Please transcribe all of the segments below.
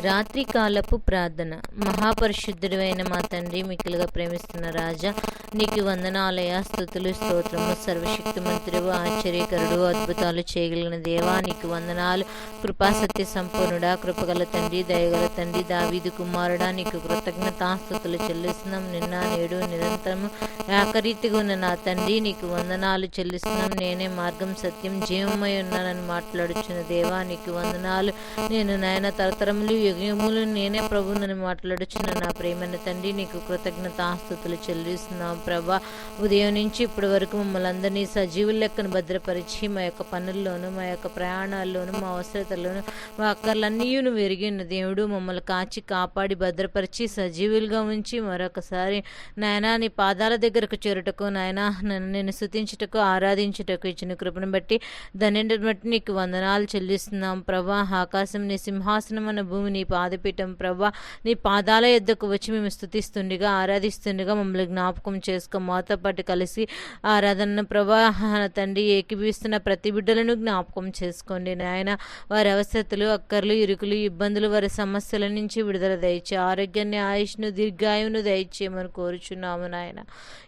రాత్రికాలపు ప్రార్థన. మహాపరిశుద్ధుడైన మా తండ్రి మిక్కులుగా ప్రేమిస్తున్న రాజా నీకు వందనాలయ స్థుతులు స్తోత్రము సర్వశక్తిమంతుడు ఆశ్చర్యకరుడు అద్భుతాలు చేయగలిగిన దేవా నీకు వందనాలు. కృపాసత్య సంపూర్ణుడా కృపగల తండ్రి దయగల తండ్రి దావీదు కుమారుడా నీకు కృతజ్ఞతాస్థుతులు చెల్లిస్తున్నాం. నిన్న నేడు నిరంతరము ఏకరీతిగా ఉన్న నా తండ్రి నీకు వందనాలు చెల్లిస్తున్నాం. నేనే మార్గం సత్యం జీవమై ఉన్నానని మాట్లాడుచున్న దేవా నీకు వందనాలు. నేను నాయన తరతరములు యుగములు నేనే ప్రభునని మాట్లాడుచున్న నా ప్రేమని తండ్రి నీకు కృతజ్ఞతాస్తుతులు చెల్లిస్తున్నాం. ప్రభా. ఉదయం నుంచి ఇప్పటి వరకు మమ్మల్ని అందరినీ సజీవుల లెక్కను భద్రపరిచి మా యొక్క పనుల్లోనూ మా యొక్క ప్రయాణాల్లోనూ మా అవసరతల్లోనూ మా అక్కర్లన్నీ నువ్వు ఎరిగిన దేవుడు మమ్మల్ని కాచి కాపాడి భద్రపరిచి సజీవులుగా ఉంచి మరొకసారి నాయనా నీ పాదాల దగ్గరకు చేరుటకు నాయనా నన్ను నేను స్థుతించుటకు ఆరాధించుటకు ఇచ్చిన కృపను బట్టి దానిని బట్టి నీకు వందనాలు చెల్లిస్తున్నాం ప్రభా. ఆకాశం నీ సింహాసనం అన్న భూమి నీ పాదపీఠం ప్రభా. నీ పాదాల ఎద్దకు వచ్చి మేము స్థుతిస్తుండగా ఆరాధిస్తుండగా మమ్మల్ని జ్ఞాపకం చేసుకో మాతో పాటు కలిసి ఆరాధన ప్రవాహన తండ్రి ఏకీభవిస్తున్న ప్రతి బిడ్డలను జ్ఞాపకం చేసుకోండి. నాయన వారి అవసరతలు అక్కర్లు ఇరుకులు ఇబ్బందులు వారి సమస్యల నుంచి విడుదల దయచే ఆరోగ్యాన్ని ఆయుష్ను దీర్ఘాయువును దయచేయమని కోరుచున్నాము నాయన.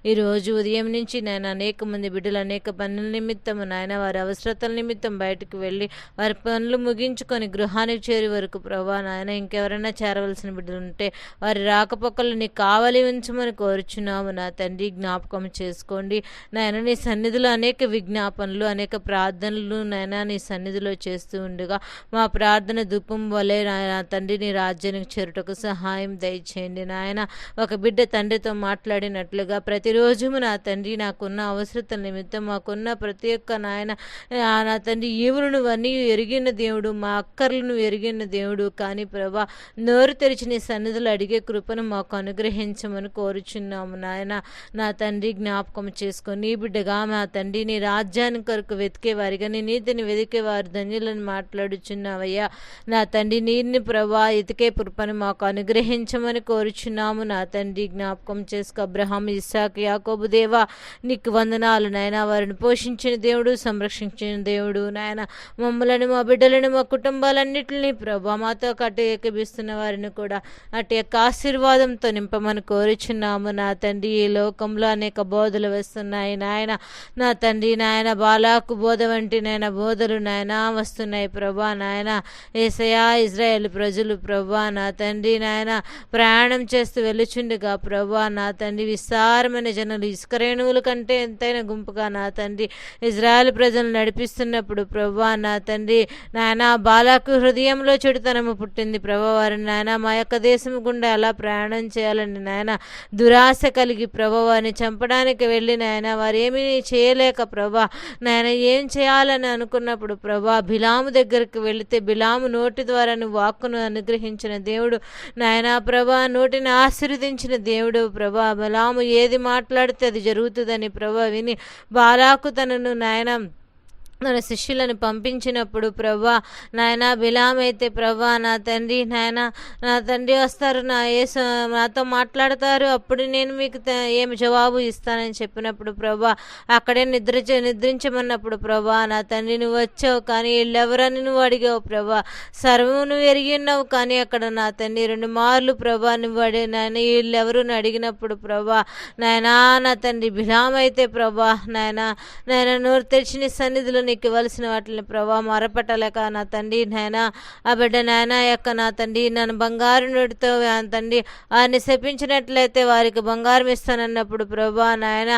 ఈరోజు ఉదయం నుంచి నేను అనేక మంది బిడ్డలు అనేక పనుల నిమిత్తం నాయన వారి అవసరతల నిమిత్తం బయటకు వెళ్ళి వారి పనులు ముగించుకొని గృహానికి చేరే వరకు ప్రభా నాయన ఇంకెవరైనా చేరవలసిన బిడ్డలు ఉంటే వారి రాకపోకలు నీకు కావాలి ఉంచమని కోరుచున్నాము నా తండ్రి. జ్ఞాపకం చేసుకోండి. నాయన నీ సన్నిధిలో అనేక విజ్ఞాపనలు అనేక ప్రార్థనలు నాయన నీ సన్నిధిలో చేస్తూ ఉండగా. మా ప్రార్థన దుఃఖం వలె నా తండ్రి నీ రాజ్యానికి చేరుటకు సహాయం దయచేయండి నాయన. ఒక బిడ్డ తండ్రితో మాట్లాడినట్లుగా ప్రతిరోజు నా తండ్రి నాకున్న అవసరతల నిమిత్తం మాకున్న ప్రతి ఒక్క నాయన నా తండ్రి ఈవులను అన్నీ ఎరిగిన దేవుడు మా అక్కర్లను ఎరిగిన దేవుడు. కానీ ప్రభా నోరు తెరిచి నీ సన్నిధులు అడిగే కృపను మాకు అనుగ్రహించమని కోరుచున్నాము నాయన. నా తండ్రి జ్ఞాపకం చేసుకో. నీ బిడ్డగా మా తండ్రి నీ రాజ్యాన్ని కొరకు వెతికేవారిగా నీ నీతిని వెతికేవారు ధన్యులను మాట్లాడుచున్నావయ్యా. నా తండ్రి నీరిని ప్రభా ఎతికే కృపను మాకు అనుగ్రహించమని కోరుచున్నాము. నా తండ్రి జ్ఞాపకం చేసుకో. అబ్రహాం ఇస్సాక్ యాకోబు దేవా నీకు వందనాలు నాయన. వారిని పోషించిన దేవుడు సంరక్షించిన దేవుడు నాయన. మమ్మలను మా బిడ్డలను మా కుటుంబాలన్నింటినీ ప్రభా మాతో కట్టు ఏకభిస్తున్న వారిని కూడా అటు యొక్క ఆశీర్వాదంతో నింపమని కోరుచున్నాము. నా తండ్రి ఈ లోకంలో అనేక బోధలు వస్తున్నాయి నాయన. నా తండ్రి నాయన బాలాకు బోధ వంటి నాయన బోధలు నాయన వస్తున్నాయి ప్రభా నాయన. ఏసయా ఇజ్రాయేల్ ప్రజలు ప్రభా నా తండ్రి నాయన. ప్రయాణం చేస్తూ వెళ్ళుచుండగా ప్రభా నా తండ్రి విస్తారమైన జనులు ఇసుక రేణువుల కంటే ఎంతైన గుంపుగా నా తండ్రి. ఇజ్రాయెల్ ప్రజలు నడిపిస్తున్నప్పుడు ప్రభా నా తండ్రి నాయన బాలాకు హృదయంలో చెడుతనము పుట్టింది ప్రభా వారి నాయన. మా యొక్క దేశం గుండా ఎలా ప్రయాణం చేయాలని నాయన? దురాశ కలిగి ప్రభా వారిని చంపడానికి వెళ్ళి నాయన వారు ఏమీ చేయలేక ప్రభా నాయన ఏం చేయాలని అనుకున్నప్పుడు ప్రభా బిలాము దగ్గరికి వెళితే బిలాము నోటి ద్వారా నువ్వు వాక్కును అనుగ్రహించిన దేవుడు నాయన ప్రభా నోటిని ఆశీర్వదించిన దేవుడు ప్రభా బిలాము ఏది మాట్లాడితే అది జరుగుతుందని ప్రభా విని బాలాకు తనను నాయన మన శిష్యులను పంపించినప్పుడు ప్రభా నాయన బిలాం అయితే ప్రభా నా తండ్రి నాయన నా తండ్రి వస్తారు నా యేసు నాతో మాట్లాడతారు అప్పుడు నేను మీకు ఏమి జవాబు ఇస్తానని చెప్పినప్పుడు ప్రభా అక్కడే నిద్ర నిద్రించమన్నప్పుడు ప్రభా నా తండ్రి నువ్వు వచ్చావు కానీ వీళ్ళెవరని నువ్వు అడిగావు ప్రభా? సర్వము నువ్వు ఎరిగి ఉన్నావు కానీ అక్కడ నా తండ్రి రెండు మార్లు ప్రభా నువ్వు అడిగి నాయన వీళ్ళెవరు అడిగినప్పుడు ప్రభా నాయనా నా తండ్రి బిలాం అయితే ప్రభా నాయన నాయన నోరు తెరిచి నీ సన్నిధిలో నీకు ఇవ్వాల్సిన వాటిని ప్రభా మరపెట్టలేక నా తండ్రి నాయన ఆ బిడ్డ నాయన యొక్క నా తండ్రి నన్ను బంగారు నుడితో ఆ తండ్రి వారిని శపించినట్లయితే వారికి బంగారం ఇస్తానన్నప్పుడు ప్రభా నాయన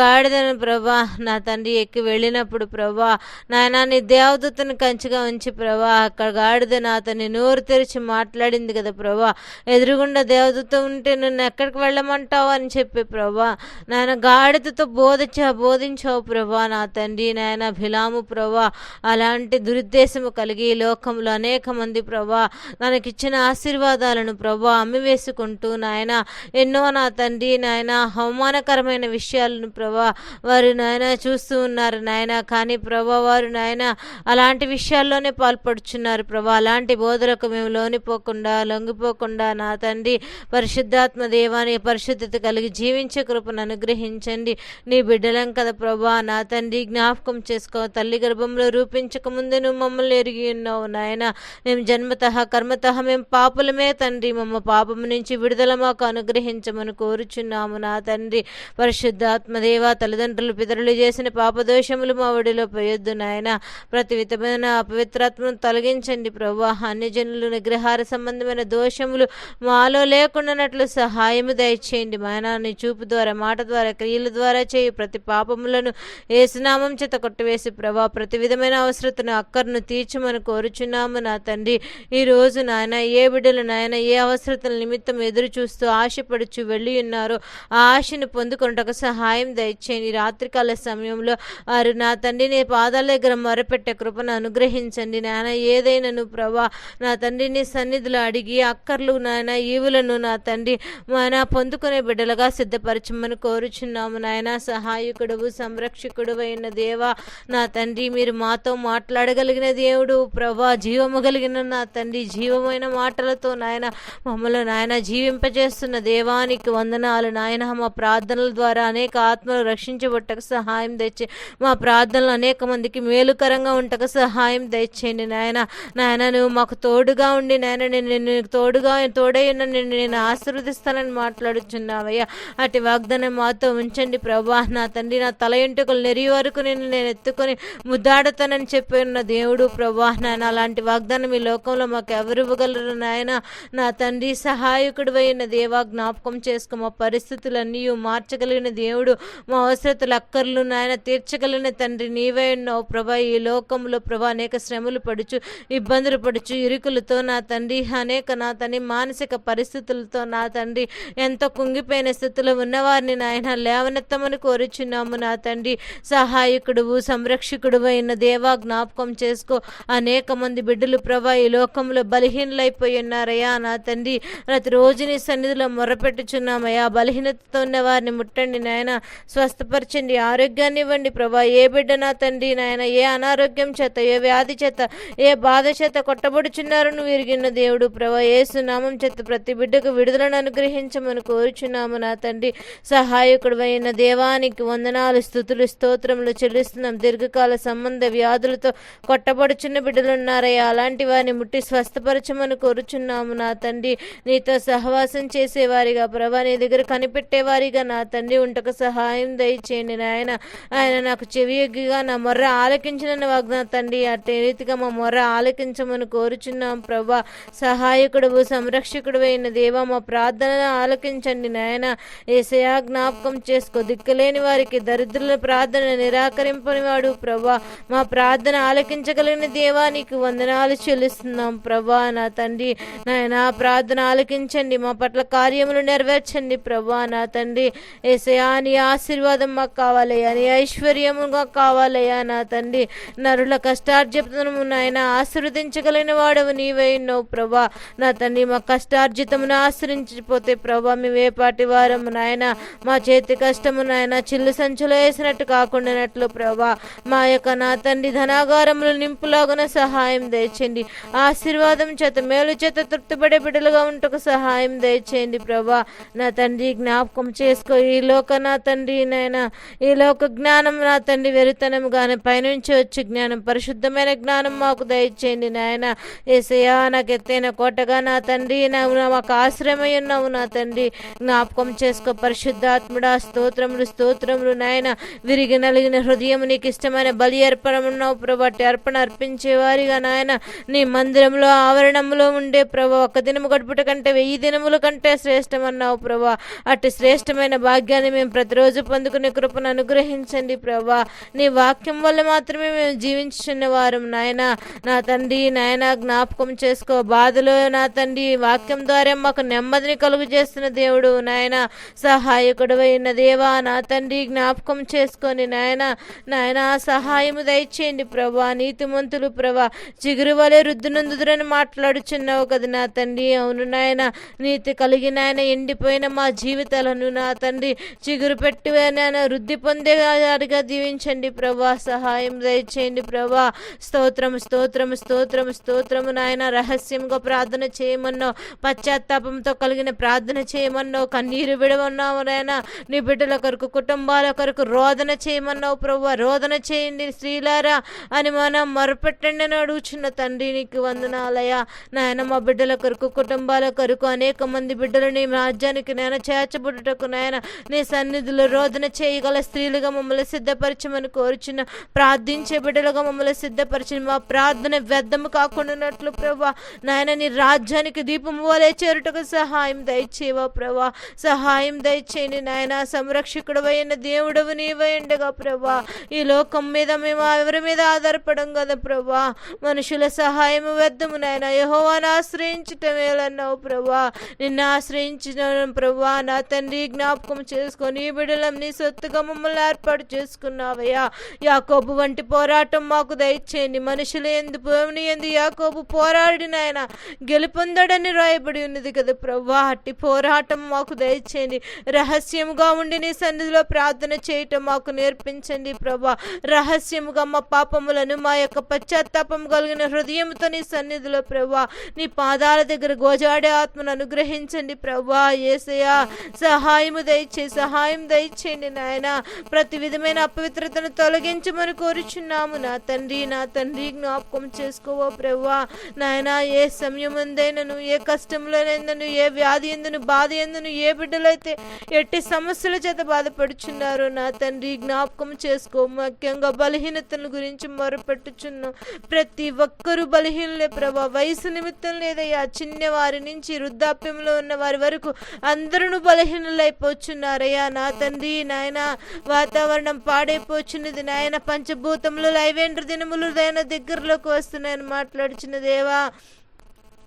గాడిదను ప్రభా నా తండ్రి ఎక్కి వెళ్ళినప్పుడు ప్రభా నాయన నీ దేవదూతను కంచిగా ఉంచి ప్రభా అక్కడ గాడిద నా అతన్ని నోరు తెరిచి మాట్లాడింది కదా ప్రభా. ఎదురుగుండా దేవదూత ఉంటే నన్ను ఎక్కడికి వెళ్ళమంటావు అని చెప్పి ప్రభా నాయన గాడిదతో బోధించా బోధించావు ప్రభా నా తండ్రి నాయన బిలాము ప్రభా. అలాంటి దురుద్దేశము కలిగి లోకంలో అనేక మంది ప్రభా మనకిచ్చిన ఆశీర్వాదాలను ప్రభా అమ్మివేసుకుంటూ నాయన ఎన్నో నా తండ్రి నాయన అవమానకరమైన విషయాలను ప్రభా వారు నాయన చూస్తూ ఉన్నారు నాయన. కానీ ప్రభా వారు నాయన అలాంటి విషయాల్లోనే పాల్పడుచున్నారు ప్రభా. అలాంటి బోధలకు మేము లోనిపోకుండా లొంగిపోకుండా నా తండ్రి పరిశుద్ధాత్మ దేవాన్ని పరిశుద్ధత కలిగి జీవించే కృపను అనుగ్రహించండి. నీ బిడ్డలం కదా ప్రభా. నా తండ్రి జ్ఞాపకం చేసుకో తల్లి గర్భంలో రూపించక ముందే నువ్వు మమ్మల్ని ఎరిగి ఉన్నావు నాయన. మేము జన్మత కర్మత మేము పాపులమే తండ్రి. మమ్మ పాపము నుంచి విడుదల మాకు అనుగ్రహించమని కోరుచున్నాము నా తండ్రి. పరిశుద్ధాత్మదేవ తల్లిదండ్రులు పితరులు చేసిన పాపదోషములు మా ఒడిలో పోయొద్దు నాయన. ప్రతి విధమైన అపవిత్రాత్మను తొలగించండి ప్రభా అన్యజనులు నిగ్రహార సంబంధమైన దోషములు మాలో లేకుండానట్లు సహాయము దయచేయండి మాయనాన్ని చూపు ద్వారా మాట ద్వారా క్రియల ద్వారా చేయి ప్రతి పాపములను ఏసునామం చేత కొట్టివేసి ప్రభు ప్రతి విధమైన అవసరతను అక్కర్ను తీర్చమని కోరుచున్నాము నా తండ్రి. ఈ రోజు నాయన ఏ బిడ్డలు నాయన ఏ అవసరతల నిమిత్తం ఎదురు చూస్తూ ఆశపడుచు వెళ్ళి ఉన్నారో ఆ ఆశను పొందుకొనుటకు సహాయం దయచేయండి రాత్రికాల సమయంలో వారు నా తండ్రి నీ పాదాల దగ్గర మొరపెట్టే కృపను అనుగ్రహించండి నాయన. ఏదైనాను ప్రభా నా తండ్రిని సన్నిధులు సన్నిధిలో అడిగి అక్కర్లు నాయన ఈవులను నా తండ్రి మన పొందుకునే బిడ్డలుగా సిద్ధపరచమని కోరుచున్నాము నాయన. సహాయకుడువు సంరక్షకుడు అయిన దేవా నా తండ్రి తండ్రి మీరు మాతో మాట్లాడగలిగిన దేవుడు ప్రభా జీవము కలిగిన నా తండ్రి జీవమైన మాటలతో నాయన మమ్మల్ని నాయన జీవింపజేస్తున్న దేవానికి వందనాలు. నాయన మా ప్రార్థనల ద్వారా అనేక ఆత్మలు రక్షించబట్టకు సహాయం తెచ్చి మా ప్రార్థనలు అనేక మందికి మేలుకరంగా ఉంటకు సహాయం తెచ్చేయండి నాయన. నాయన నువ్వు మాకు తోడుగా ఉండి నాయన నేను తోడుగా తోడైన ఉన్న నిన్ను నేను ఆశీర్వదిస్తానని మాట్లాడుచున్నావయ్యా. అటు వాగ్దానం మాతో ఉంచండి ప్రభా. నా తండ్రి నా తల ఎంటుకలు నెరి వరకు నిన్ను నేను ఎత్తుకొని ముద్దాడుతానని చెప్పి ఉన్న దేవుడు ప్రభా నాయన అలాంటి వాగ్దానం ఈ లోకంలో మాకు ఎవరు ఇవ్వగలరు నాయన? నా తండ్రి సహాయకుడు అయిన దేవా జ్ఞాపకం చేసుకో మా పరిస్థితులన్నీ మార్చగలిగిన దేవుడు మా అవసరతలు అక్కర్లు నాయన తీర్చగలిగిన తండ్రి నీవే ఉన్నావు ప్రభా ఈ లోకంలో ప్రభా అనేక శ్రమలు పడుచు ఇబ్బందులు పడుచు ఇరుకులతో నా తండ్రి అనేక నా తండ్రి మానసిక పరిస్థితులతో నా తండ్రి ఎంతో కుంగిపోయిన స్థితిలో ఉన్నవారిని నాయన లేవనెత్తమని కోరుచున్నాము నా తండ్రి. సహాయకుడు సంరక్షకుడు అయిన దేవా జ్ఞాపకం చేసుకో. అనేక మంది బిడ్డలు ప్రభా ఈ లోకంలో బలహీనలైపోయి ఉన్నారయ్యా. నా తండ్రి ప్రతిరోజు నీ సన్నిధిలో మొరపెట్టుచున్నామయ్యా. బలహీనతతో ఉన్న వారిని ముట్టండి నాయన. స్వస్థపరచండి ఆరోగ్యాన్ని ఇవ్వండి ప్రభా. ఏ బిడ్డ నా తండ్రి నాయన ఏ అనారోగ్యం చేత ఏ వ్యాధి చేత ఏ బాధ చేత కొట్టబడుచున్నారు నువ్వు దేవుడు ప్రభా. ఏసు నామం చేత ప్రతి బిడ్డకు విడుదలను అనుగ్రహించమని కోరుచున్నాము నా తండ్రి. సహాయకుడు అయిన దేవానికి వందనాలు స్థుతులు స్తోత్రములు చెల్లిస్తున్నాం. దీర్ఘకాల సంబంధ వ్యాధులతో కొట్టబడుచున్న బిడ్డలు ఉన్నారయ్యా అలాంటి వారిని ముట్టి స్వస్థపరచమని కోరుచున్నాము నా తండ్రి. నీతో సహవాసం చేసేవారిగా ప్రభా నీ దగ్గర కనిపెట్టేవారిగా నా తండ్రి ఉంటకు సహాయం దయచేయండి నాయన. ఆయన నాకు చెవియగ్గిగా నా మొర్ర ఆలకించినని వాగ్నా తండ్రి. అట్టే రీతిగా మా మొర్ర ఆలకించమని కోరుచున్నాం ప్రభా. సహాయకుడు సంరక్షకుడు అయిన దేవ మా ప్రార్థనను ఆలకించండి నాయన. ఏసయా జ్ఞాపకం చేసుకో. దిక్కులేని వారికి దరిద్రుల ప్రార్థన నిరాకరింపని వాడు ప్రభు. ప్రభా. మా ప్రార్థన ఆలకించగలిగిన దేవా నీకు వందనాలు చెల్లిస్తున్నాం ప్రభా. నా తండ్రి నాయన ప్రార్థన ఆలకించండి. మా పట్ల కార్యములు నెరవేర్చండి ప్రభా. నా తండ్రి ఏసయా నీ ఆశీర్వాదం మాకు కావాలయ్యా. నీ ఐశ్వర్యముగా కావాలయ్యా. నా తండ్రి నరుల కష్టార్జితము నాయన ఆశీర్వదించగలిగిన వాడవు నీవే ఉన్నావు ప్రభా. నా తండ్రి మా కష్టార్జితమును ఆశ్రయించిపోతే ప్రభా మేము ఏ పాటి వారము నాయన మా చేతి కష్టము నాయన చిల్లు సంచులో వేసినట్టు కాకుండానట్లు ప్రభా. మా యొక్క నా తండ్రి ధనాగారములు నింపులాగున సహాయం దయచేయండి. ఆశీర్వాదం చేత మేలు చేత తృప్తిపడే బిడ్డలుగా ఉంటకు సహాయం దయచేయండి ప్రభా. నా తండ్రి జ్ఞాపకం చేసుకో. ఈ లోక నా తండ్రి నైనా ఈ లోక జ్ఞానం నా తండ్రి వెరుతనం గాని పైనుంచి వచ్చి జ్ఞానం పరిశుద్ధమైన జ్ఞానం మాకు దయచేయండి నాయన. ఏసయా నాకు ఎత్తైన కోటగా నా తండ్రి నా మాకు ఆశ్రమై ఉన్నావు నా తండ్రి. జ్ఞాపకం చేసుకో పరిశుద్ధాత్ముడా స్తోత్రములు స్తోత్రములు నాయన. విరిగి నలిగిన హృదయం నీకు ఇష్టమైన బలి అర్పణమున్నావు ప్రభు ప్రభా అట్టి అర్పణ అర్పించేవారిగా నాయన నీ మందిరంలో ఆవరణంలో ఉండే ప్రభా ఒక దినము గడుపుట కంటే వెయ్యి దినముల కంటే శ్రేష్టమన్నావు ప్రభా. అట్టి శ్రేష్టమైన భాగ్యాన్ని మేము ప్రతిరోజు పొందుకునే కృపను అనుగ్రహించండి ప్రభా. నీ వాక్యం వల్ల మాత్రమే మేము జీవించున్న వారం నాయన. నా తండ్రి నాయన జ్ఞాపకం చేసుకో. బాధలో నా తండ్రి వాక్యం ద్వారా మాకు నెమ్మదిని కలుగు చేస్తున్న దేవుడు నాయన. సహాయకుడు అయిన దేవా నా తండ్రి జ్ఞాపకం చేసుకొని నాయన నాయన సహాయము దయచేయండి ప్రభా. నీతిమంతులు ప్రభా. చిగురు వలె రుద్దునందుదురని మాట్లాడుచున్నావు కదా నా తండ్రి. అవును నాయన నీతి కలిగిన ఆయన ఎండిపోయిన మా జీవితాలను నా తండ్రి. చిగురు పెట్టి నాయన వృద్ధి పొందేవారిగా దీవించండి ప్రభా. సహాయం దయచేయండి ప్రభా. స్తోత్రం స్తోత్రం స్తోత్రం స్తోత్రము నాయన. రహస్యంగా ప్రార్థన చేయమన్నావు పశ్చాత్తాపంతో కలిగిన ప్రార్థన చేయమన్నావు కన్నీరు విడమన్నావు నాయన. నీ బిడ్డల కొరకు కుటుంబాల కొరకు రోదన చేయమన్నావు ప్రభు. రోదన చేయి చేయండి స్త్రీలారా అని మనం మొరపెట్టండి అని అడుగుచున్న తండ్రి నీకు వందనాలయ నాయన మా బిడ్డల కొరకు కుటుంబాల కొరకు అనేక మంది బిడ్డలు నీ రాజ్యానికి నేను చేర్చబడుటకు నాయన నీ సన్నిధిలో రోదన చేయగల స్త్రీలుగా మమ్మల్ని సిద్ధపరచమని కోరుచున్న ప్రార్థించే బిడ్డలుగా మమ్మల్ని సిద్ధపరిచిన మా ప్రార్థన వ్యర్థము కాకుండానట్లు ప్రభా నాయన నీ రాజ్యానికి దీపము వలె చేరుటకు సహాయం దయచేవా ప్రభా సహాయం దయచేయండి నాయన సంరక్షకుడు అయిన దేవుడవు నీవయండగా ప్రభా ఈ లోకం మీద మేము ఎవరి మీద ఆధారపడం కదా ప్రభా? మనుషుల సహాయం వ్యర్థము నాయన. యహోవాను ఆశ్రయించుట మేలన్నావు ప్రభా. నిన్ను ఆశ్రయించిన ప్రభా. నా తండ్రి జ్ఞాపకం చేసుకొని ఈ బిడ్డలం నీ సొత్తుగా మమ్మల్ని ఏర్పాటు చేసుకున్నావయ్యా. యాకోబు వంటి పోరాటం మాకు దయచేయండి. మనుషులు ఎందు భూమిని ఎందు యాకోబు పోరాడినాయన గెలుపొందడని రాయబడి ఉన్నది కదా ప్రభా. అట్టి పోరాటం మాకు దయచేయండి. రహస్యముగా ఉండి నీ సన్నిధిలో ప్రార్థన చేయటం మాకు నేర్పించండి ప్రభా. రహ రహస్యముగా మా పాపములను మా యొక్క పశ్చాత్తాపం కలిగిన హృదయంతో నీ సన్నిధిలో ప్రభా నీ పాదాల దగ్గర గోజాడే ఆత్మను అనుగ్రహించండి ప్రభా ఏసయా సహాయము దయచే సహాయం దయచేయండి నాయన. ప్రతి విధమైన అపవిత్రతను తొలగించమని కోరుచున్నాము. నా తండ్రి నా తండ్రి జ్ఞాపకం చేసుకోవో ప్రభా నాయన ఏ సమయం ఉందైనను ఏ కష్టంలోనైందను ఏ వ్యాధి ఎందును బాధ ఎందును ఏ బిడ్డలైతే ఎట్టి సమస్యల చేత బాధపడుచున్నారో నా తండ్రి జ్ఞాపకం చేసుకో. ముఖ్యంగా బలహీనతల గురించి మొరపెట్టుచున్ను. ప్రతి ఒక్కరూ బలహీనలే ప్రభా. వయసు నిమిత్తం లేదయ్యా చిన్నవారి నుంచి వృద్ధాప్యంలో ఉన్న వారి వరకు అందరూ బలహీనులైపోచున్నారయ్యా. నా తండ్రి నాయన వాతావరణం పాడైపోచున్నది. నాయన పంచభూతములు లైవేంద్ర దినములు దైన దగ్గరలోకి వస్తున్నాయని మాట్లాడుచున్న దేవా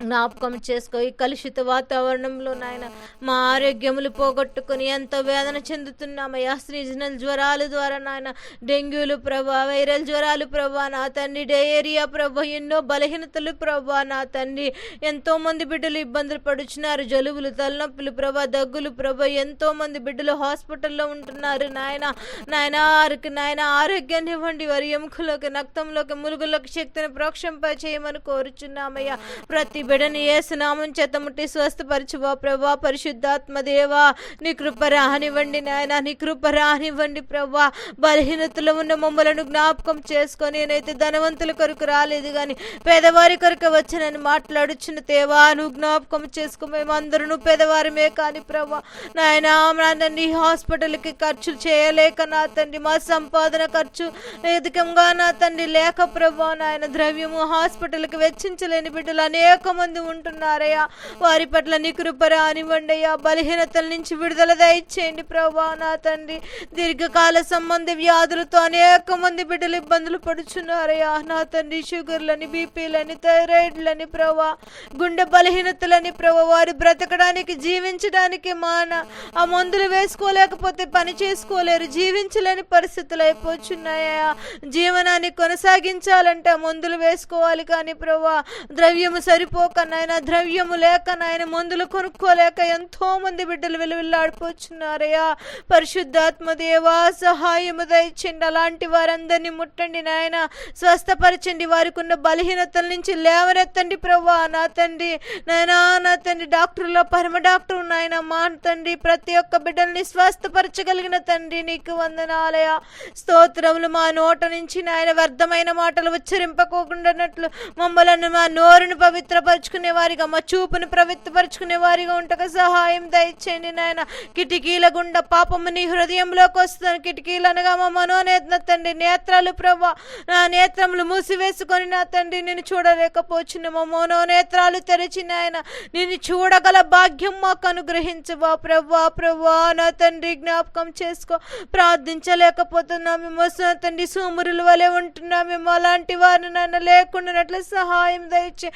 జ్ఞాపకం చేసుకో. ఈ కలుషిత వాతావరణంలో నాయన మా ఆరోగ్యములు పోగొట్టుకుని ఎంతో వేదన చెందుతున్నామయ్యా. సీజనల్ జ్వరాలు ద్వారా నాయన డెంగ్యూలు ప్రభా వైరల్ జ్వరాలు ప్రభా నా తండ్రి డయేరియా ప్రభా ఎన్నో బలహీనతలు ప్రభా నా తండ్రి ఎంతో మంది బిడ్డలు ఇబ్బందులు పడుచున్నారు. జలుబులు తలనొప్పులు ప్రభా దగ్గులు ప్రభా ఎంతో మంది బిడ్డలు హాస్పిటల్లో ఉంటున్నారు. నాయన నాయన వారికి నాయన ఆరోగ్యాన్ని ఇవ్వండి. వారి ఎముకలోకి రక్తంలోకి ములుగులోకి శక్తిని ప్రోక్షంప చేయమని కోరుచున్నామయ్యా. ప్రతి బిడని ఏసునామం చేత ముట్టి స్వస్థపరచువా ప్రభా పరిశుద్ధాత్మ దేవా. నీ కృప రానివ్వండి నాయన నీ కృప రానివ్వండి ప్రభా. బలహీనతలో ఉన్న మమ్మలను జ్ఞాపకం చేసుకొని నేనైతే ధనవంతుల కొరకు రాలేదు కానీ పేదవారి కొరకు వచ్చానని మాట్లాడుచున్న దేవా. నువ్వు జ్ఞాపకం చేసుకో. మేమందరూ పేదవారమే కానీ ప్రభా. నాయన నీ హాస్పిటల్కి ఖర్చులు చేయలేక నా తండ్రి మా సంపాదన ఖర్చు అధికంగా నా తండ్రి లేక ప్రభా. నాయన ద్రవ్యము హాస్పిటల్కి వెచ్చించలేని బిడ్డలు అనేక మంది ఉంటున్నారయ్యా. వారి పట్ల నీ కృప అయ్యా. బలహీనతల నుంచి విడుదల దయచేయండి ప్రభా నా తండ్రి. దీర్ఘకాల సంబంధ వ్యాధులతో అనేక మంది బిడ్డలు ఇబ్బందులు పడుచున్నారయ్యా. నా తండ్రి షుగర్లని బీపీలని థైరాయిడ్లని ప్రభా గుండె బలహీనతలని ప్రభా వారు బ్రతకడానికి జీవించడానికి మాన ఆ మందులు వేసుకోలేకపోతే పని చేసుకోలేరు జీవించలేని పరిస్థితులు అయిపోతున్నాయా జీవనాన్ని కొనసాగించాలంటే ఆ మందులు వేసుకోవాలి కానీ ప్రభా ద్రవ్యము సరిపోక నాయన ద్రవ్యము లేక నాయన మందులు కొనుక్కోలేక ఎంతో మంది బిడ్డలు విలువిల్లాడిపోచున్నారయ్యా. పరిశుద్ధాత్మ దేవా సహాయము దయచండి అలాంటి వారందరినీ ముట్టండి నాయన. స్వస్థపరచండి. వారికి ఉన్న బలహీనతల నుంచి లేవనెత్తండి ప్రభా నా తండ్రి. నాయనా నా తండ్రి. డాక్టర్లో పరమ డాక్టర్ నాయన మా తండ్రి. ప్రతి ఒక్క బిడ్డల్ని స్వస్థపరచగలిగిన తండ్రి నీకు వందనాలయ స్తోత్రములు మా నోట నుంచి నాయన వ్యర్థమైన మాటలు ఉచ్చరింపకోకుండానట్లు మమ్మలను మా నోరును పవిత్రపరచుకునే వారిగా మా చూపును పవిత్రపరచుకునే వారిగా ఉంటక సహాయం దయచేయండి నాయన. కిటికీల గుండా పాపము నీ హృదయంలోకి వస్తాను కిటికీలు అనగా మా మనోనేత్న తండ్రి. నేత్రాలు ప్రభా నా నేత్రములు మూసివేసుకొని నా తండ్రి నేను చూడలేకపోచున్న మా మనోనేత్రాలు తెరిచి నాయన. నేను చూడగల భాగ్యం మాకు అనుగ్రహించవా ప్రభా ప్రవ్వా నా తండ్రి జ్ఞాపకం చేసుకో. ప్రార్థించలేకపోతున్నా మేము వస్తున్న తండ్రి సూమురుల వలె ఉంటున్నా మేము అలాంటి వారిని నన్ను లేకుండా సహాయం దయచే.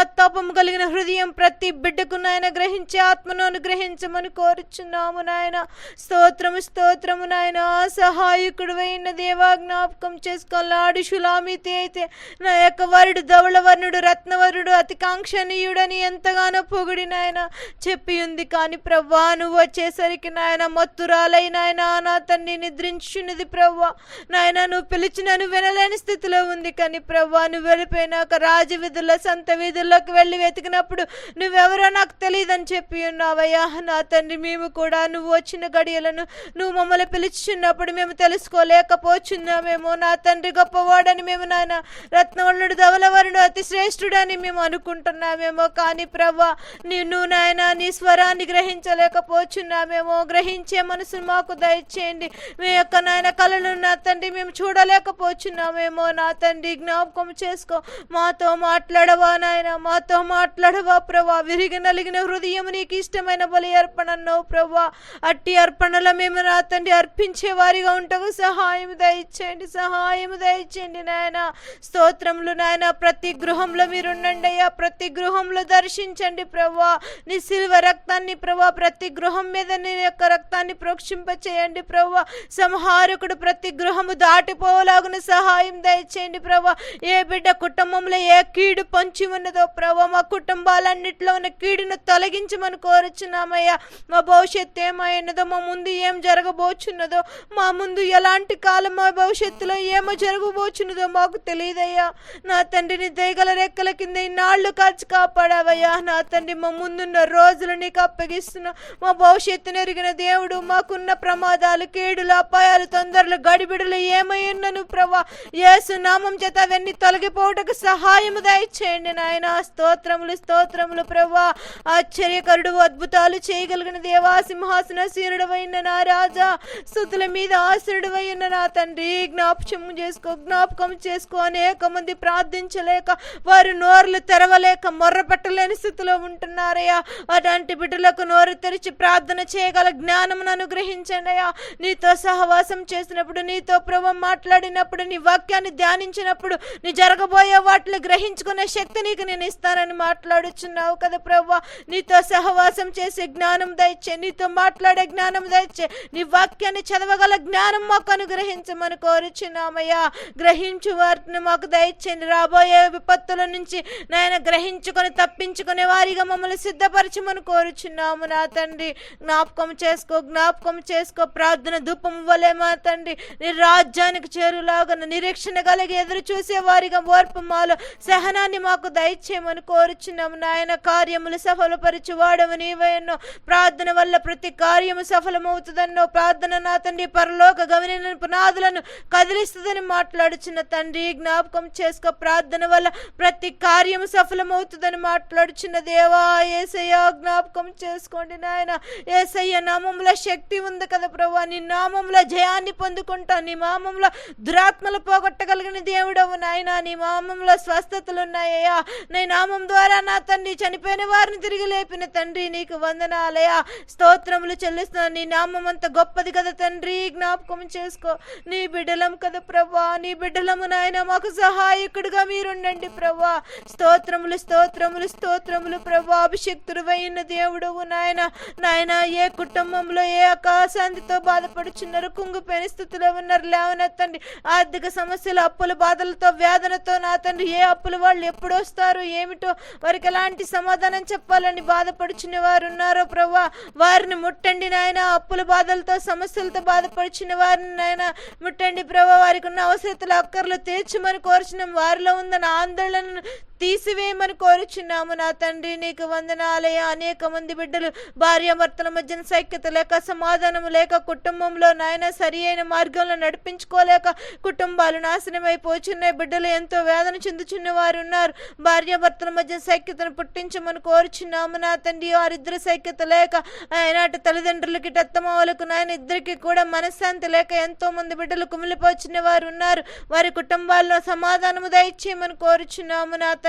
పశ్చాత్తాపము కలిగిన హృదయం ప్రతి బిడ్డకు నాయన గ్రహించే ఆత్మను అనుగ్రహించమని కోరుచున్నాము నాయన. స్తోత్రము స్తోత్రము నాయన. సహాయకుడు అయిన దేవా జ్ఞాపకం చేసుకోలాడు శులామితి అయితే నా యొక్క వరుడు ధవళవర్ణుడు రత్నవరుడు అతి కాంక్షణీయుడని ఎంతగానో పొగిడి నాయన చెప్పి ఉంది కానీ ప్రవ్వా నువ్వు వచ్చేసరికి నాయన మత్తురాలై నాయన నా తన్ని నిద్రించున్నది ప్రవ్వా. నాయన నువ్వు పిలిచినను వినలేని స్థితిలో ఉంది. కానీ ప్రవ్వా నువ్వు వెళ్ళిపోయినాక రాజవిధుల సంత విధుల స్థలాల్లోకి వెళ్ళి వెతికినప్పుడు నువ్వెవరో నాకు తెలియదని చెప్పి ఉన్నావయ్యా. నా తండ్రి మేము కూడా నువ్వు వచ్చిన గడియలను నువ్వు మమ్మల్ని పిలుచున్నప్పుడు మేము తెలుసుకోలేకపోచున్నామేమో. నా తండ్రి గొప్పవాడని మేము నాయన రత్నవల్లుడు ధవలవరుడు అతి శ్రేష్ఠుడని మేము అనుకుంటున్నామేమో. కానీ ప్రవ్వా నిన్ను నాయన నీ స్వరాన్ని గ్రహించలేకపోచున్నామేమో. గ్రహించే మనసును మాకు దయచేయండి. మీ యొక్క నాయన కళను నా తండ్రి మేము చూడలేకపోచున్నామేమో. నా తండ్రి జ్ఞాపకం చేసుకో. మాతో మాట్లాడవా నాయన? మాతో మాట్లాడవా ప్రభా? విరిగి నలిగిన హృదయం నీకు ఇష్టమైన బలి అర్పణ అన్నావు ప్రభా. అట్టి అర్పణల మేము నా తండ్రి అర్పించే వారిగా ఉంటకు సహాయం దయచేయండి సహాయం దయచేయండి నాయన. స్తోత్రములు నాయన ప్రతి గృహంలో మీరు ఉండండి అయ్యా. ప్రతి గృహంలో దర్శించండి ప్రభా. నీ శిల్వ రక్తాన్ని ప్రభా ప్రతి గృహం మీద నీ యొక్క రక్తాన్ని ప్రోక్షింప చేయండి ప్రభా. సంహారకుడు ప్రతి గృహము దాటిపోలాగున సహాయం దయచేయండి ప్రభా. ఏ బిడ్డ కుటుంబంలో ఏ కీడు పొంచి ఉన్నదో ప్రభా మా కుటుంబాలన్నింటిలో ఉన్న కీడును తొలగించమని కోరుచున్నామయ్యా. మా భవిష్యత్తు ఏమైనదో మా ముందు ఏం జరగబోచున్నదో మా ముందు ఎలాంటి కాలం మా భవిష్యత్తులో ఏమో జరగబోచున్నదో మాకు తెలియదయ్యా. నా తండ్రిని దయగల రెక్కల కింద ఇన్నాళ్ళు కాచి కాపాడావయ్యా. నా తండ్రి మా ముందున్న రోజులు నీకు అప్పగిస్తున్నా. మా భవిష్యత్తును ఎరిగిన దేవుడు మాకున్న ప్రమాదాలు కీడులు అపాయాలు తొందరలు గడిబిడులు ఏమై ఉన్నను ప్రభా? ఏసు నామం చేత అవన్నీ తొలగిపోవటకు సహాయము దయచేయండి నాయన. స్తోత్రములు స్తోత్రములు ప్రభా ఆశ్చర్యకరుడు అద్భుతాలు చేయగలిగిన దేవా సింహాసన శీరుడవైన నా రాజా. స్థుతుల మీద ఆశ్రుడవైన నా తండ్రి. జ్ఞాపకం చేసుకో జ్ఞాపకం చేసుకో. అనేక మంది ప్రార్థించలేక వారు నోరులు తెరవలేక మొర్ర పెట్టలేని స్థితిలో ఉంటున్నారయ్యా. అలాంటి బిడ్డలకు నోరు తెరిచి ప్రార్థన చేయగల జ్ఞానమును అనుగ్రహించండి అయ్యా. నీతో సహవాసం చేసినప్పుడు నీతో ప్రభు మాట్లాడినప్పుడు నీ వాక్యాన్ని ధ్యానించినప్పుడు నీ జరగబోయే వాటిని గ్రహించుకునే శక్తి నీకు నేను ఇస్తానని మాట్లాడుచున్నావు కదా ప్రభు నీతో సహవాసం చేసే జ్ఞానం దయచే నీతో మాట్లాడే జ్ఞానం దయచే నీ వాక్యాన్ని చదవగల జ్ఞానం మాకు అనుగ్రహించమని కోరుచున్నామయ్యా. గ్రహించు వారిని మాకు దయచేయండి రాబోయే విపత్తుల నుంచి నాయన గ్రహించుకొని తప్పించుకునే వారిగా మమ్మల్ని సిద్ధపరచమని కోరుచున్నాము నా తండ్రి. జ్ఞాపకం చేసుకో జ్ఞాపకం చేసుకో. ప్రార్థన ధూపం వలె మా తండ్రి. నీ రాజ్యానికి చేరులాగా నిరీక్షణ కలిగి ఎదురు చూసే వారిగా ఓర్పు మాలో సహనాన్ని మాకు దయచేయమని కోరుచున్నాము నాయన. కార్యములు సఫలపరచు వాడము నీవెన్నో ప్రార్థన వల్ల ప్రతి కార్యము సఫలమవుతుందన్నో ప్రార్థన నా తండ్రి పరలోక గమనిన పునాదులను కదిలిస్తుందని మాట్లాడుచున్న తండ్రి. జ్ఞాపకం చేసుకో ప్రార్థన వల్ల ప్రతి కార్యము సఫలమవుతుందని మాట్లాడుచున్న దేవా. ఏసయ్య జ్ఞాపకం చేసుకోండి నాయన. ఏసయ్య నామంలో శక్తి ఉంది కదా ప్రభా. నీ నామంలో జయాన్ని పొందుకుంటా నీ మామంలో దురాత్మలు పోగొట్టగలిగిన దేవుడవు నాయన. నీ మామంలో స్వస్థతలు ఉన్నాయ్యా నీ నామం ద్వారా నా తండ్రి చనిపోయిన వారిని తిరిగి లేపిన తండ్రి నీకు వందనాలయా స్తోత్రములు చెల్లిస్తున్నాను నీ నామం అంత గొప్పది కదా తండ్రి. జ్ఞాపకం చేసుకో. నీ బిడ్డలం కదా ప్రభా. నీ బిడ్డలము నాయన మాకు సహాయకుడిగా మీరుండండి ప్రభా. స్తోత్రములు స్తోత్రములు స్తోత్రములు ప్రభా. అభిషక్తుడువైన అయిన దేవుడవు నాయన. నాయన ఏ కుటుంబంలో ఏ అకాశాంతితో బాధపడుచున్నారు? కుంగిపోయిన స్థితిలో ఉన్నారు. లేవనెత్తండి ఆర్థిక సమస్యలు అప్పుల బాధలతో వేదనతో నా తండ్రి ఏ అప్పులు వాళ్ళు ఎప్పుడు వస్తారు? ఏమిటో వారికి ఎలాంటి సమాధానం చెప్పాలని బాధపడుచున్న వారు ఉన్నారో ప్రభా వారిని ముట్టండి నాయన. అప్పుల బాధలతో సమస్యలతో బాధపడుచున్న వారిని నాయన. ముట్టండి ప్రభా వారికి ఉన్న అవసరతలు అక్కర్లు తీర్చమని కోరుచున్నాం. వారిలో ఉందన్న ఆందోళన తీసివేయమని కోరుచున్నాము నా తండ్రి. నీకు వందనాలయ అనేక మంది బిడ్డలు భార్యాభర్తల మధ్యన సైక్యత లేక సమాధానం లేక కుటుంబంలో నాయన సరి అయిన మార్గంలో నడిపించుకోలేక కుటుంబాలు నాశనమైపోచున్నాయి. బిడ్డలు ఎంతో వేదన చెందుచున్న వారు ఉన్నారు. భార్యాభర్తల మధ్య సైక్యతను పుట్టించమని కోరుచున్నాము నా తండ్రి. వారిద్దరు సైక్యత లేక ఆయనాటి తల్లిదండ్రులకి అత్తమావులకు నాయన ఇద్దరికి కూడా మనశ్శాంతి లేక ఎంతో మంది బిడ్డలు కుమిలిపోచిన వారు ఉన్నారు. వారి కుటుంబాల్లో సమాధానము దయచేయమని కోరుచున్నాము నా తండ్రి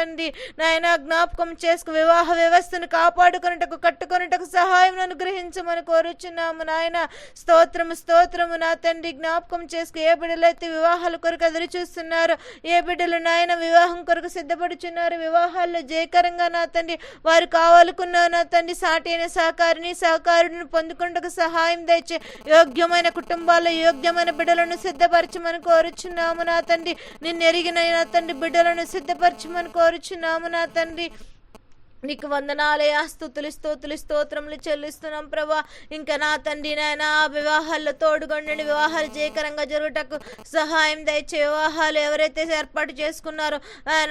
నాయన జ్ఞాపకం చేసుకు వివాహ వ్యవస్థను కాపాడుకొనుటకు కట్టుకొనుటకు సహాయం అనుగ్రహించమని కోరుచున్నాము నాయన. స్తోత్రము స్తోత్రము నా తండ్రి. జ్ఞాపకం చేసుకు ఏ బిడ్డలైతే వివాహాల కొరకు ఎదురు చూస్తున్నారు ఏ బిడ్డలు నాయన వివాహం కొరకు సిద్ధపడుచున్నారు వివాహాల్లో జయకరంగా నా తండ్రి వారు కావాలకున్న నా తండ్రి సాటి అయిన సహకారిని సహకారుడిని పొందుకుంటకు సహాయం దయచే యోగ్యమైన కుటుంబాల్లో యోగ్యమైన బిడ్డలను సిద్ధపరచమని కోరుచున్నాము నా తండ్రి. నిన్ను ఎరిగిన నా తండ్రి బిడ్డలను సిద్ధపరచమని కోరు కోరుచున్నాము నా తండ్రి. నీకు వందనాలయ స్థుతులు స్తోతులు స్తోత్రములు చెల్లిస్తున్నాం ప్రభా. ఇంకా నా తండ్రి నాయన వివాహాల్లో తోడుగొండండి. వివాహాలు జయకరంగా జరుగుటకు సహాయం దయచే వివాహాలు ఎవరైతే ఏర్పాటు చేసుకున్నారో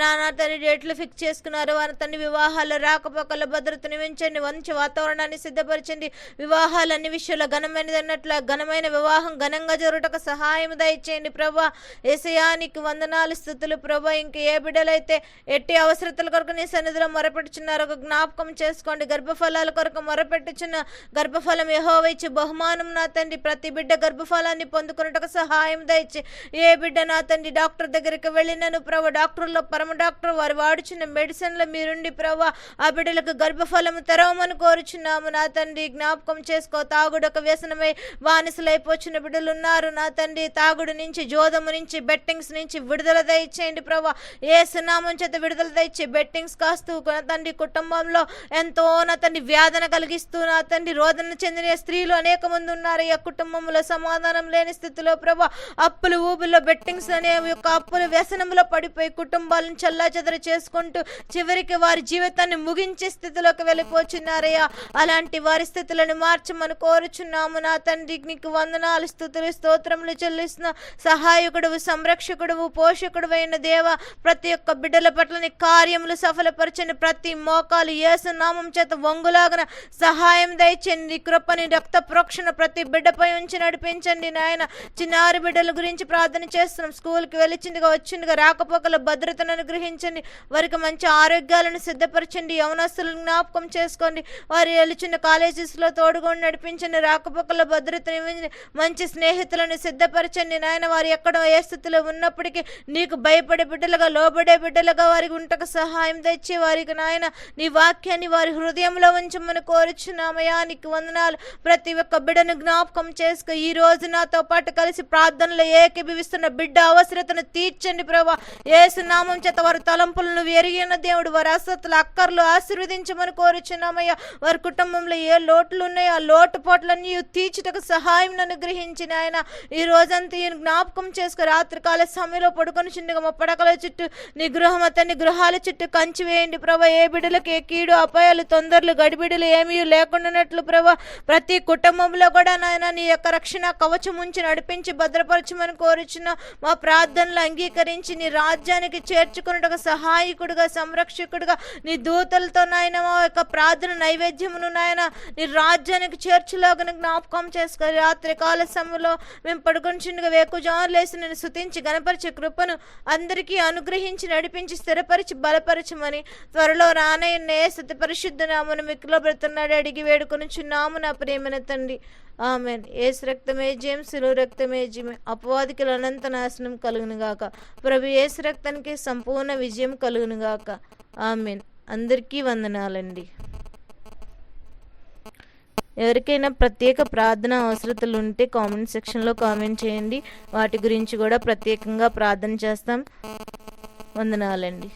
నా తండ్రి డేట్లు ఫిక్స్ చేసుకున్నారో వారి తండ్రి వివాహాల్లో రాకపోకల భద్రతను నిమించండి మంచి వాతావరణాన్ని సిద్ధపరచండి వివాహాలు అన్ని విషయంలో ఘనమైనది అన్నట్లు ఘనమైన వివాహం ఘనంగా జరుగుటకు సహాయం దయచేయండి ప్రభా. ఏసయానికి వందనాలు స్థుతులు ప్రభా. ఇంక ఏ బిడ్డలైతే ఎట్టి అవసరతల కొరకు నీ సన్నిధిలో మొరపెట్టుచున్నారు కొరకు జ్ఞాపకం చేసుకోండి. గర్భఫలాల కొరకు మొరపెట్టుచున్న గర్భఫలం యెహోవా బహుమానం నా తండ్రి. ప్రతి బిడ్డ గర్భఫలాన్ని పొందుకున్నట్టుకు సహాయం దయచి. ఏ బిడ్డ నా తండ్రి డాక్టర్ దగ్గరికి వెళ్ళినను ప్రభు డాక్టర్లో పరమ డాక్టర్ వారు వాడుచున్న మెడిసిన్లో మీరుండి ప్రభు ఆ బిడ్డలకు గర్భఫలము తెరవమని కోరుచున్నాము. నా తండ్రి జ్ఞాపకం చేసుకో. తాగుడు ఒక వ్యసనమై వానిసలైపోచిన బిడ్డలు ఉన్నారు నా తండ్రి తాగుడు నుంచి జోదము నుంచి బెట్టింగ్స్ నుంచి విడుదల దయచేయండి ప్రభా. ఏ సునామం చేత విడుదల దయచి బెట్టింగ్స్ కాస్తూ తండ్రి కుటుంబంలో ఎంతో అతన్ని తండ్రి వేదన కలిగిస్తూ అతన్ని రోదన చెందిన స్త్రీలు అనేక మంది ఉన్నారు. ఈ కుటుంబంలో సమాధానం లేని స్థితిలో ప్రభా అప్పులు ఊబుల్లో బెట్టింగ్స్ అనే యొక్క అప్పుల వ్యసనంలో పడిపోయి కుటుంబాలను చల్లాచెదర చేసుకుంటూ చివరికి వారి జీవితాన్ని ముగించే స్థితిలోకి వెళ్ళిపోచున్నారయ్యా. అలాంటి వారి స్థితులను మార్చమని కోరుచున్నాము. నా తండ్రి నీకు వందనాలు స్థుతులు స్తోత్రములు చెల్లిస్తున్న సహాయకుడువు సంరక్షకుడువు పోషకుడు అయిన దేవ ప్రతి ఒక్క బిడ్డల పట్ల నీ కార్యములు సఫలపరచని ప్రతి మోకాలు యేసు నామం చేత వంగులాగిన సహాయం దయచండి కృపని రక్త ప్రోక్షణ ప్రతి బిడ్డపై ఉంచి నడిపించండి నాయన. చిన్నారి బిడ్డల గురించి ప్రార్థన చేస్తున్నాం. స్కూల్కి వెళ్ళిందిగా వచ్చిందిగా రాకపోకల భద్రతను అనుగ్రహించండి. వారికి మంచి ఆరోగ్యాలను సిద్ధపరచండి. యవనస్తులను జ్ఞాపకం చేసుకోండి. వారు వెళ్తున్న కాలేజెస్లో తోడుగొని నడిపించండి. రాకపోకల భద్రతను మంచి స్నేహితులను సిద్ధపరచండి నాయన. వారు ఎక్కడ ఏ స్థితిలో ఉన్నప్పటికీ నీకు భయపడే బిడ్డలుగా లోబడే బిడ్డలుగా వారికి ఉంటకు సహాయం తెచ్చి వారికి నాయన నీ వాక్యాన్ని వారి హృదయంలో ఉంచమని కోరుచున్నామయ్యా. నీకు వందనాలు. ప్రతి ఒక్క బిడ్డను జ్ఞాపకం చేసుకో ఈ రోజు నాతో పాటు కలిసి ప్రార్థనలో ఏకీభవిస్తున్న బిడ్డ అవసరతను తీర్చండి ప్రభా. ఏసు నామం చేత వారి తలంపులను ఎరిగిన దేవుడు వారి అసత్తులు అక్కర్లు ఆశీర్వదించమని కోరుచున్నామయ్యా. వారి కుటుంబంలో ఏ లోట్లు ఉన్నాయో ఆ లోటుపాట్లన్నీ తీర్చుటకు సహాయం అనుగ్రహించిన ఆయన ఈ రోజంతా ఈయన జ్ఞాపకం చేసుకో రాత్రికాల సమయంలో పడుకొని చిన్నగా మా పడకల చుట్టూ నీ గృహం అతన్ని గృహాల చుట్టూ కంచి వేయండి ప్రభా. ఏ బిడ్డ ప్రజలకు కీడు అపాయాలు తొందరలు గడిబిడులు ఏమీ లేకుండానట్లు ప్రభా ప్రతి కుటుంబంలో కూడా నాయన నీ యొక్క రక్షణ కవచం ఉంచి నడిపించి భద్రపరచమని కోరుచున్న మా ప్రార్థనలు అంగీకరించి నీ రాజ్యానికి చేర్చుకున్నట్టుగా సహాయకుడుగా సంరక్షకుడుగా నీ దూతలతో నాయన మా యొక్క ప్రార్థన నైవేద్యమును నాయన నీ రాజ్యానికి చేర్చులాగా జ్ఞాపకం చేసుకో. రాత్రి కాల సమయంలో మేము పడుకొని చిన్నగా లేసి నేను శుతించి గణపరిచే కృపను అందరికీ అనుగ్రహించి నడిపించి స్థిరపరిచి బలపరచమని త్వరలో రాను స్థితి పరిశుద్ధ నామను మిక్కులో పెడుతున్నాడు అడిగి వేడుకొని చున్నాము నా ప్రేమన తండ్రి. ఆమెన్. ఏసు రక్తమే జయం శిలువ రక్తమే జిమే అపవాదికి అనంత నాశనం కలుగునుగాక. ప్రభు ఏసు రక్తానికి సంపూర్ణ విజయం కలుగునుగాక. ఆమెన్. అందరికీ వందనాలండి. ఎవరికైనా ప్రత్యేక ప్రార్థన అవసరతలు ఉంటే కామెంట్ సెక్షన్లో కామెంట్ చేయండి. వాటి గురించి కూడా ప్రత్యేకంగా ప్రార్థన చేస్తాం. వందనాలండి.